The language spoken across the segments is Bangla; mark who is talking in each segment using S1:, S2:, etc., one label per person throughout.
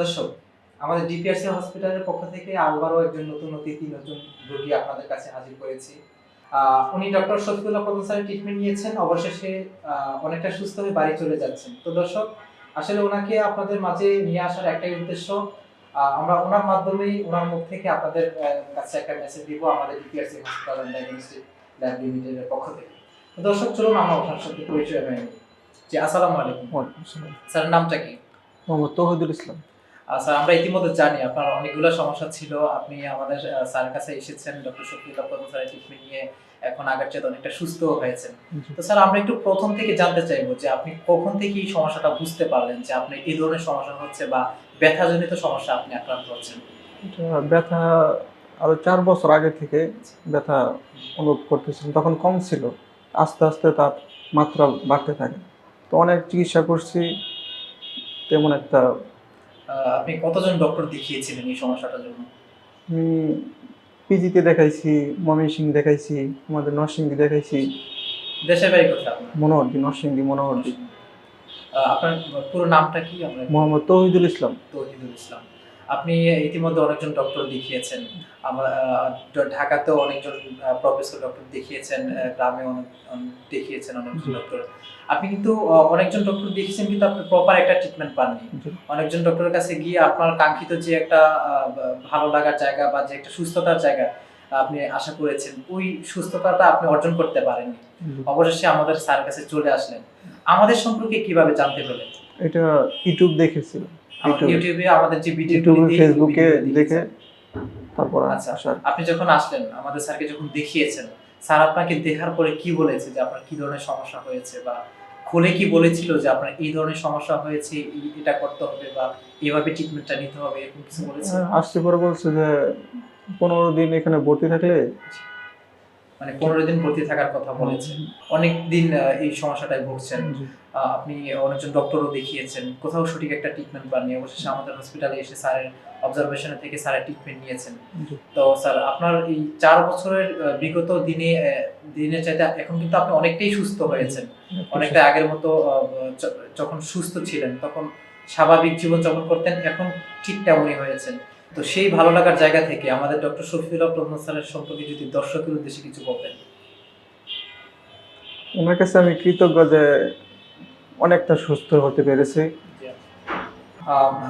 S1: দর্শক আমাদের ডিপিআরসি হসপিটালের পক্ষ থেকে আবারও একজন নতুন অতিথি নতুন রোগী আপনাদের কাছে হাজির করেছি। উনি ডক্টর শফিউল্লাহ প্রধান স্যারের ট্রিটমেন্ট নিয়েছেন। অবশেষে অনেকটা সুস্থ হয়ে বাড়ি চলে যাচ্ছেন। তো দর্শক আসলে ওনাকে আপনাদের মাঝে নিয়ে আসার একটাই উদ্দেশ্য আমরা ওনার মাধ্যমেই ওনার মুখ থেকে আপনাদের কাছে একটা মেসেজ দিব আমাদের DPRC hospital and diagnostic lab লিমিটেডের পক্ষ থেকে। তো দর্শক চলুন আমরা ওনার সাথে পরিচয় হয়ে নিই জি আসসালামু আলাইকুম। স্যারের নামটা কি?
S2: মোহাম্মদ তৌহিদুল ইসলাম।
S1: আচ্ছা আমরা ইতিমধ্যে জানি আপনার অনেকগুলো সমস্যা ছিল। আপনি আমাদের স্যারের কাছে এসেছেন ডক্টর শফিউল্লাহ প্রধান স্যারের ট্রিটমেন্ট নিয়ে এখন আগের চেয়ে অনেকটা সুস্থ হয়েছেন। তো স্যার আমরা একটু প্রথম থেকে জানতে চাইব যে আপনি কখন থেকে এই সমস্যাটা বুঝতে পারলেন যে আপনি এই ধরনের সমস্যা হচ্ছে বা ব্যথাজনিত সমস্যা আপনি আক্রান্ত হচ্ছেন?
S2: ব্যথা আরও চার বছর আগে থেকে ব্যথা অনুভব করতেছিলাম। তখন কম ছিল। আস্তে আস্তে তার মাত্রা বাড়তে থাকে। তো অনেক চিকিৎসা করছি তেমন একটা
S1: আপনি কতজন ডক্টর দেখিয়েছিলেন এই সমস্যাটার জন্য?
S2: আমি পিজিতে দেখাইছি ময়মনসিং দেখাইছি আমাদের নরসিংদী দেখাইছি।
S1: দেশের বাড়ি কোথায়
S2: মনোহরদি নরসিংদী মনোহরদি।
S1: আপনার পুরো নামটা কি? আমরা
S2: মোহাম্মদ তৌহিদুল ইসলাম।
S1: তৌহিদুল ইসলাম। আপনি ইতিমধ্যে অনেকজন ডক্টর দেখিয়েছেন। আমরা ঢাকাতেও অনেকজন প্রফেসর ডক্টর দেখিয়েছেন গ্রামে অনেক দেখিয়েছেন অনেকজন ডক্টর আপনি কিন্তু অনেকজন ডক্টর দেখিয়েছেন কিন্তু আপনি প্রপার একটা ট্রিটমেন্ট পাননি। অনেকজন ডক্টরের কাছে গিয়ে আপনার কাঙ্ক্ষিত যে একটা ভালো লাগার জায়গা বা যে একটা সুস্থতার জায়গা আপনি আশা করেছেন ওই সুস্থতাটা আপনি অর্জন করতে পারেননি। অবশেষে আমাদের স্যার কাছে চলে আসলেন। আমাদের সম্পর্কে কীভাবে জানতে পেলেন?
S2: এটা ইউটিউব দেখেছিলাম
S1: আমার
S2: ইউটিউবে।
S1: আমাদের যে ভিডিও
S2: ইউটিউবে ফেসবুকে দেখে তারপর
S1: আচ্ছা। আপনি যখন আসলেন আমাদের স্যারকে যখন দেখিয়েছেন স্যার আপনাকে দেখার পরে কি বলেছে যে আপনার কি ধরনের সমস্যা হয়েছে বা খুলে কি বলেছিল যে আপনার এই ধরনের সমস্যা হয়েছে এটা করতে হবে বা এইভাবে ট্রিটমেন্টটা নিতে হবে এরকম কিছু বলেছে?
S2: হ্যাঁ, আসতে পরে বলছে যে পনেরো দিন এখানে ভর্তি থাকলে?
S1: মানে পনেরো দিন ভর্তি থাকার কথা বলেছে অনেক দিন এই সমস্যাটায় ভুগছেন। আপনি অনেকজন ডক্টরও দেখিয়েছেন। কোথাও সঠিক একটা ট্রিটমেন্ট পাননি। অবশেষে আমাদের হসপিটালে এসে স্যারের অবজারভেশনে থেকে স্যারের ট্রিটমেন্ট নিয়েছেন। তো স্যার আপনার এই চার বছরের বিগত দিনে দিনের চাইতে এখন কিন্তু আপনি অনেকটাই সুস্থ হয়েছেন। অনেকটা আগের মতো যখন সুস্থ ছিলেন তখন স্বাভাবিক জীবন যাপন করতেন। এখন ঠিক তেমনই হয়েছেন। তো সেই ভালো লাগার জায়গা থেকে আমাদের ডক্টর শফিউল্লাহ প্রধান স্যারের সম্পর্কে যদি দর্শকের উদ্দেশ্যে কিছু বলতেন।
S2: ওনার কাছে আমি কৃতজ্ঞ যে অনেকটা সুস্থ হতে পেরেছি।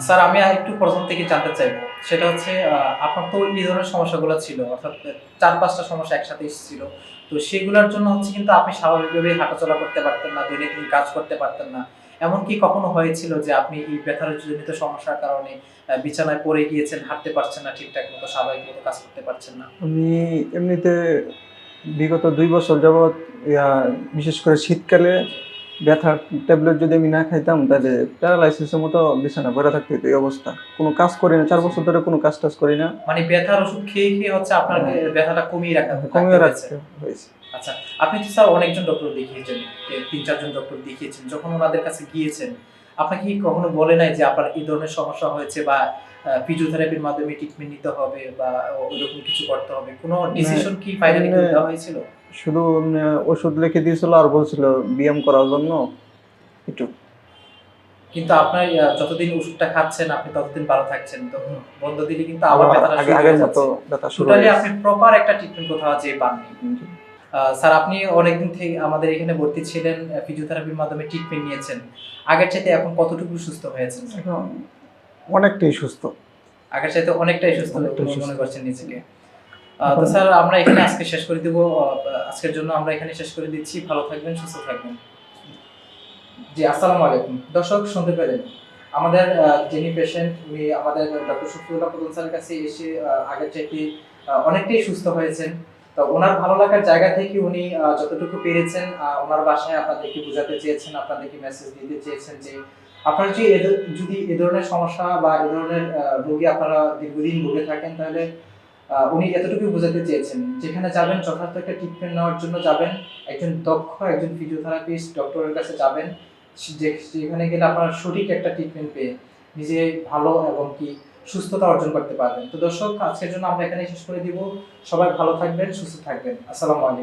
S1: স্যার আমি একটু প্রথম থেকে জানতে চাইব। সেটা হচ্ছে আপনার তো এই ধরনের সমস্যাগুলো ছিল অর্থাৎ চার পাঁচটা সমস্যা একসাথে এসেছিল। তো সেগুলোর জন্য হচ্ছে কিন্তু আপনি স্বাভাবিকভাবে হাঁটাচলা করতে পারতেন না দৈনন্দিন কাজ করতে পারতেন না। এমনকি কখনো হয়েছিল যে আপনি এই ব্যথার জনিত সমস্যার কারণে বিছানায় পড়ে গিয়েছেন হাঁটতে পারছেন না ঠিকঠাক মতো স্বাভাবিক মতো কাজ করতে পারছেন না?
S2: আমি এমনিতে বিগত দুই বছর যাবৎ বিশেষ করে শীতকালে ব্যথার ট্যাবলেট যদি আমি না খাইতাম তাহলে প্যারালাইসিসের মতো বিছানা পড়ে থাকতে এই অবস্থা। কোনো কাজ করি না চার বছর ধরে কোনো কাজ টাজ করি না।
S1: মানে ব্যথার ওষুধ খেয়ে খেয়ে হচ্ছে আপনার ব্যথাটা কমিয়ে রাখা
S2: কমিয়ে
S1: রাখতে হয়েছে। আচ্ছা আপনি তো স্যার অনেকজন ডক্টর দেখিয়েছেন তিন চারজন ডক্টর দেখিয়েছেন যখন ওনাদের কাছে গিয়েছেন আপনাকে কি কখনো বলে নাই যে আপনার এই ধরনের সমস্যা হয়েছে বা ফিজিওথেরাপির মাধ্যমে ট্রিটমেন্ট নিতে হবে বা ওরকম কিছু করতে হবে? কোনো ডিসিশন কি ফাইনালি দেওয়া হয়েছিল?
S2: শুধু ওষুধ লিখে দিয়েছিল আর বলছিল ব্যায়াম করার জন্য একটু।
S1: কিন্তু আপনার যতদিন ওষুধটা খাচ্ছেন আপনি ততদিন ভালো থাকছেন তো বন্ধ দিলে কিন্তু আবার ব্যথাটা শুরু হয়ে যাচ্ছে।
S2: হয়ে
S1: আপনি প্রপার একটা ট্রিটমেন্ট কোথাও যে পাননি। স্যার আপনি অনেকদিন থেকে আমাদের এখানে ভর্তি ছিলেন ফিজিওথেরাপির মাধ্যমে ট্রিটমেন্ট নিয়েছেন। আগের চাইতে এখন কতটুকু সুস্থ হয়েছেন?
S2: এখন অনেকটাই সুস্থ।
S1: আগের চাইতে অনেকটাই সুস্থ মনে করছেন নিজেকে। তো স্যার আমরা এখানে আজকে শেষ করে দিব। আজকের জন্য আমরা এখানে শেষ করে দিচ্ছি। ভালো থাকবেন সুস্থ থাকবেন। জি আসসালামু আলাইকুম। দর্শক শুনতে পেলেন। আমাদের যিনি পেশেন্ট উনি আমাদের ডক্টর শফিউল্লাহ প্রধান স্যারের কাছে এসে আগের চাইতে অনেকটাই সুস্থ হয়েছেন। তো ওনার ভালো লাগার জায়গা থেকে উনি যতটুকু পেরেছেন ওনার বাসায় আপনাদেরকে বোঝাতে চেয়েছেন, আপনাদেরকে মেসেজ দিতে চেয়েছেন যে আপনার যে যদি এ ধরনের সমস্যা বা এ ধরনের রোগী আপনারা দীর্ঘদিন ভুগে থাকেন, তাহলে উনি এতটুকু বোঝাতে চেয়েছেন। যেখানে যাবেন, যথার্থ একটা ট্রিটমেন্ট নেওয়ার জন্য যাবেন, একজন দক্ষ, একজন ফিজিওথেরাপিস্ট ডক্টরের কাছে যাবেন যেখানে গেলে আপনার সঠিক একটা ট্রিটমেন্ট পেয়ে নিজে ভালো এবং কি সুস্থতা অর্জন করতে পারবেন। তো দর্শক, আজকের জন্য আমরা এখানে শেষ করে দিব। সবাই ভালো থাকবেন, সুস্থ থাকবেন। আসসালামু আলাইকুম।